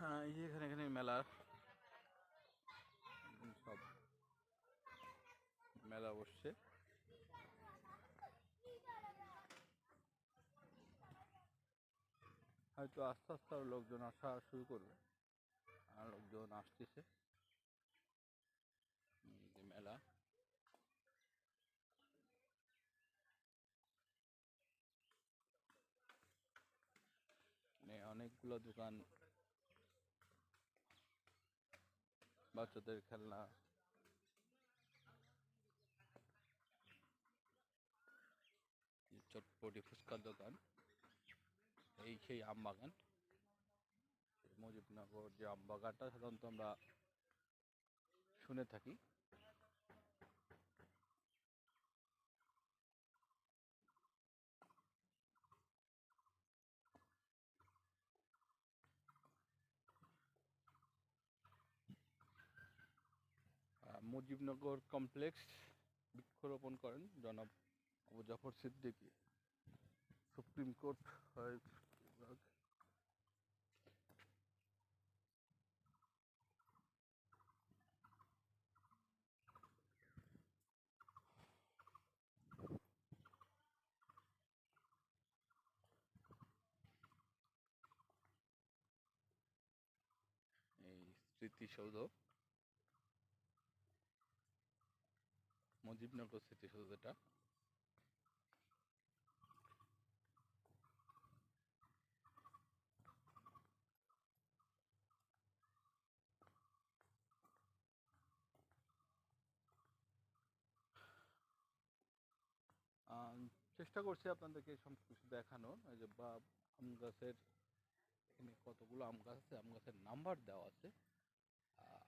হ্যাঁ এখানে এখানে মেলা। সব মেলা বসছে। হয়তো আস্তে আস্তে আরও লোকজন আসা শুরু করবে। আর লোকজন আসতেছে। মেলা। মানে অনেকগুলো দোকান বাচ্চাদের খেলনা। চটপটি ফুচকার দোকান। এই সেই আম বাগান মুজিবনগর যে আম বাগানটা সাধারণত আমরা শুনে থাকি। মুজিবনগর কমপ্লেক্স বৃক্ষরোপণ করেন জনাব আবু জাফর সিদ্দিকী। সুপ্রিম কোর্ট হয় স্মৃতিসৌধ মুজিবনগর স্মৃতিসৌধ এটা। আম, চেষ্টা করছি আপনাদেরকে সব কিছু দেখানোর। যে বা আম গাছের এখানে কতগুলো আম গাছ আছে আম গাছের নাম্বার দেওয়া আছে।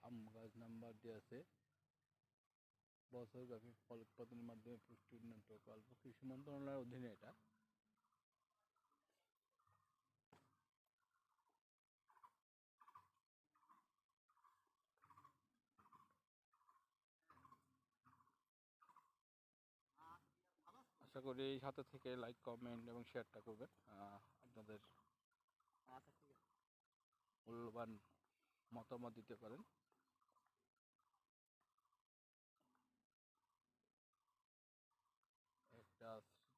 আম গাছ নাম্বার দেওয়া আছে। বছরব্যাপী ফল উৎপাদনের মাধ্যমে পুষ্টি উন্নয়ন প্রকল্প কৃষি মন্ত্রণালয়ের অধীনে এটা। আশা করি এই সাথে থেকে লাইক কমেন্ট এবং শেয়ারটা করবেন। আপনাদের আচ্ছা মূল্যবান মতামত দিতে পারেন।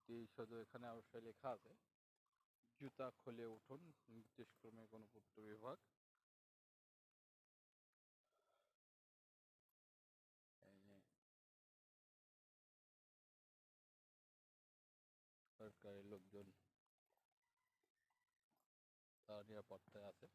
স্মৃতি শুধু এখানে অবশ্যই লেখা আছে। জুতা খুলে উঠুন নির্দেশ ক্রমে গণপূর্ত বিভাগ। এই যে সরকারি লোকজন তারা নিরাপত্তায় আছে।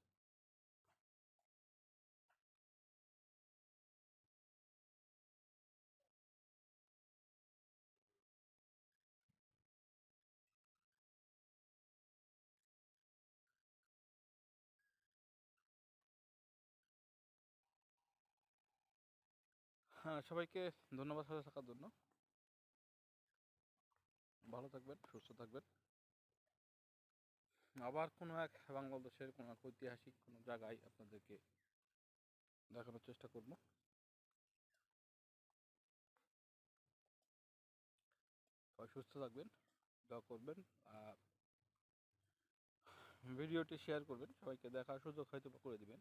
সবাইকে ধন্যবাদ সাথে থাকার জন্য। ভালো থাকবেন, সুস্থ থাকবেন। আবার কোনো এক বাংলাদেশের কোনো এক ঐতিহাসিক কোনো জায়গায় আপনাদেরকে দেখানোর চেষ্টা করব। সুস্থ থাকবেন, দোয়া করবেন, আর ভিডিওটি শেয়ার করবেন, সবাইকে দেখার সুযোগ হয়তো করে দিবেন।